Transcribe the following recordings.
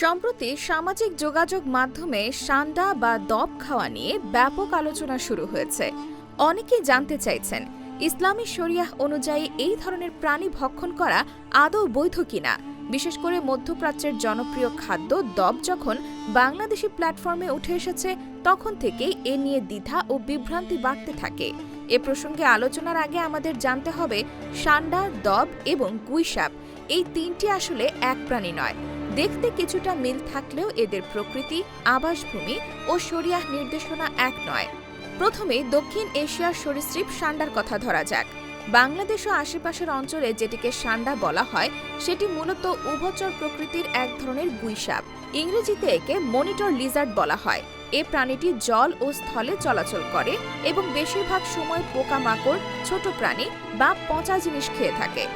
সম্প্রতি সামাজিক যোগাযোগ মাধ্যমে সান্ডা বা দব খাওয়া নিয়ে ব্যাপক আলোচনা শুরু হয়েছে। অনেকেই জানতে চাইছেন, ইসলামী শরিয়াহ অনুযায়ী এই ধরনের প্রাণী ভক্ষণ করা আদৌ বৈধ কিনা? বিশেষ করে মধ্যপ্রাচ্যের জনপ্রিয় খাদ্য দব যখন বাংলাদেশি প্ল্যাটফর্মে উঠে এসেছে, তখন থেকেই এ নিয়ে দ্বিধা ও বিভ্রান্তি বাড়তে থাকে। এ প্রসঙ্গে আলোচনার আগে আমাদের জানতে হবে, সান্ডা, দব এবং গুইসাপ এই তিনটি আসলে এক প্রাণী নয়। দেখতে কিছুটা মিল থাকলেও এদের প্রকৃতি, আবাসভূমি ও শরিয়াহ নির্দেশনা এক নয়। প্রথমে দক্ষিণ এশিয়ার সরীসৃপ সান্ডার কথা ধরা যাক। বাংলাদেশ ও আশেপাশের অঞ্চলে যেটিকে সান্ডা বলা হয়, সেটি মূলত উভচর প্রকৃতির এক ধরনের গুইসাপ। ইংরেজিতে একে মনিটর লিজার্ড বলা হয়। এ প্রাণীটি জল ও স্থলে চলাচল করে এবং বেশিরভাগ সময় পোকামাকড়, ছোট প্রাণী বা পচা জিনিস খেয়ে থাকে।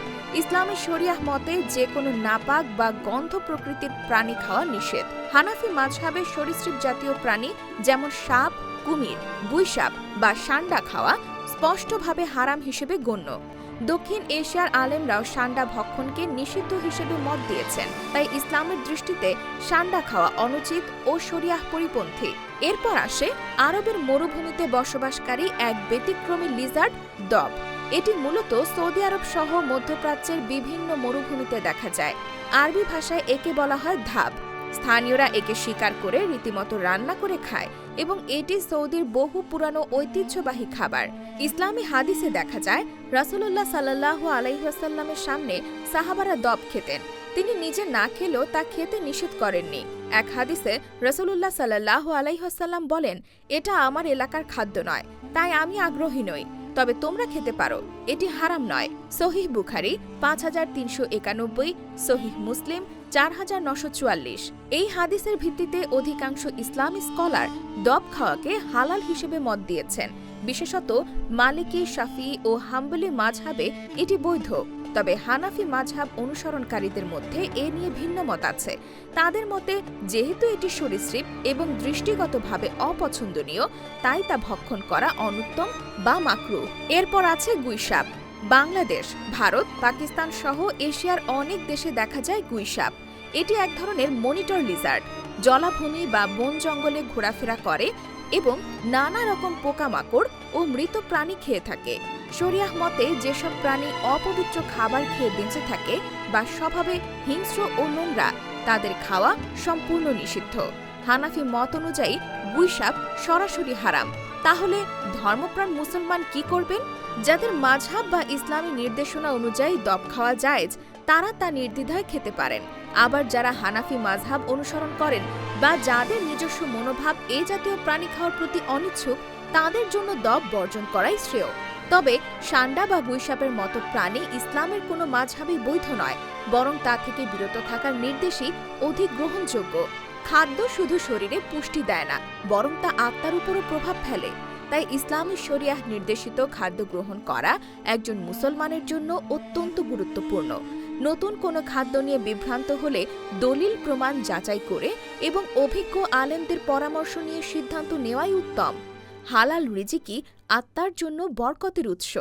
ইসলামী শরিয়াহ মতে যে কোনো নাপাক বা গন্ধ প্রকৃতির প্রাণী খাওয়া নিষেধ। হানাফি মাঝহাবে সরীসৃপ জাতীয় প্রাণী যেমন সাপ, কুমির গুইসাপ বা সান্ডা খাওয়া স্পষ্টভাবে হারাম হিসেবে গণ্য। দক্ষিণ এশিয়ার আলেমরাও সান্ডা ভক্ষণকে নিষিদ্ধ হিসেবে মত দিয়েছেন। তাই ইসলামের দৃষ্টিতে সান্ডা খাওয়া অনুচিত ও শরিয়াহ পরিপন্থী। এরপর আসে আরবের মরুভূমিতে বসবাসকারী এক ব্যতিক্রমী লিজার্ড দব এটি মূলত সৌদি আরব সহ মধ্যপ্রাচ্যের বিভিন্ন মরুভূমিতে দেখা যায়। আরবি ভাষায় একে বলা হয় ধাপ। স্থানীয়রা একে শিকার করে রীতিমতো রান্না করে খায় এবং এটি সৌদির বহু পুরানো ঐতিহ্যবাহী খাবার। ইসলামী হাদিসে দেখা যায়, রাসূলুল্লাহ সাল্লাহ আলাইহাসাল্লামের সামনে সাহাবারা দব খেতেন। তিনি নিজে না খেলেও তা খেতে নিষেধ করেননি। এক হাদিসে রসুল্লাহ সাল্লাহ আলাইহাসাল্লাম বলেন, এটা আমার এলাকার খাদ্য নয়, তাই আমি আগ্রহী নই। তবে তোমরা খেতে পারো। এটি হারাম নয়। সহিহ বুখারি পাঁচ হাজার তিনশো একানব্বই, সহিহ মুসলিম চার হাজার নশো চুয়াল্লিশ। এই হাদিসের ভিত্তিতে অধিকাংশ ইসলামী স্কলার দব খাওয়াকে হালাল হিসেবে মত দিয়েছেন। বিশেষত মালিকি, শাফি ও হাম্বলি মাঝহাবে এটি বৈধ। তবে হানাফি মাঝহাব অনুসরণকারীদের মধ্যে এ নিয়ে ভিন্ন মত আছে। তাদের মতে, যেহেতু এটি সরীসৃপ এবং দৃষ্টিগতভাবে অপছন্দনীয়, তাই তা ভক্ষণ করা অনুত্তম বা মাকরু এরপর আছে গুইসাপ। বাংলাদেশ, ভারত, পাকিস্তান সহ এশিয়ার অনেক দেশে দেখা যায় গুইসাপ। এটি এক ধরনের মনিটর লিজার্ড। জলাভূমি বা বন জঙ্গলে ঘোরাফেরা করে এবং নানা রকম পোকামাকড় ও মৃত প্রাণী খেয়ে থাকে। শরিয়াহ মতে যেসব প্রাণী অপবিত্র খাবার খেয়ে বেঁচে থাকে বা স্বভাবে হিংস্র ও নোংরা, তাদের খাওয়া সম্পূর্ণ নিষিদ্ধ। হানাফি মত অনুযায়ী গুইসাপ সরাসরি হারাম। তাহলে ধর্মপ্রাণ মুসলমান কি করবেন? যাদের মাঝহাব বা ইসলামী নির্দেশনা অনুযায়ী দব খাওয়া জায়েজ, তারা তা নির্দ্বিধায় খেতে পারেন। আবার যারা হানাফি মাঝহাব অনুসরণ করেন বা যাদের নিজস্ব মনোভাব এ জাতীয় প্রাণী খাওয়ার প্রতি অনিচ্ছুক, তাদের জন্য দব বর্জন করাই শ্রেয়। তবে সান্ডা বা গুইসাপের মতো প্রাণী ইসলামের কোনো মাঝহাবি বৈধ নয়, বরং তা থেকে বিরত থাকার নির্দেশই অধিক গ্রহণযোগ্য। খাদ্য শুধু শরীরে পুষ্টি দেয় না, বরং তা আত্মার উপরও প্রভাব ফেলে। তাই ইসলামী শরিয়াহ নির্দেশিত খাদ্য গ্রহণ করা একজন মুসলমানের জন্য অত্যন্ত গুরুত্বপূর্ণ। নতুন কোনো খাদ্য নিয়ে বিভ্রান্ত হলে দলিল প্রমাণ যাচাই করে এবং অভিজ্ঞ আলেমদের পরামর্শ নিয়ে সিদ্ধান্ত নেওয়াই উত্তম। হালাল রিজিকি আত্মার জন্য বরকতের উৎস।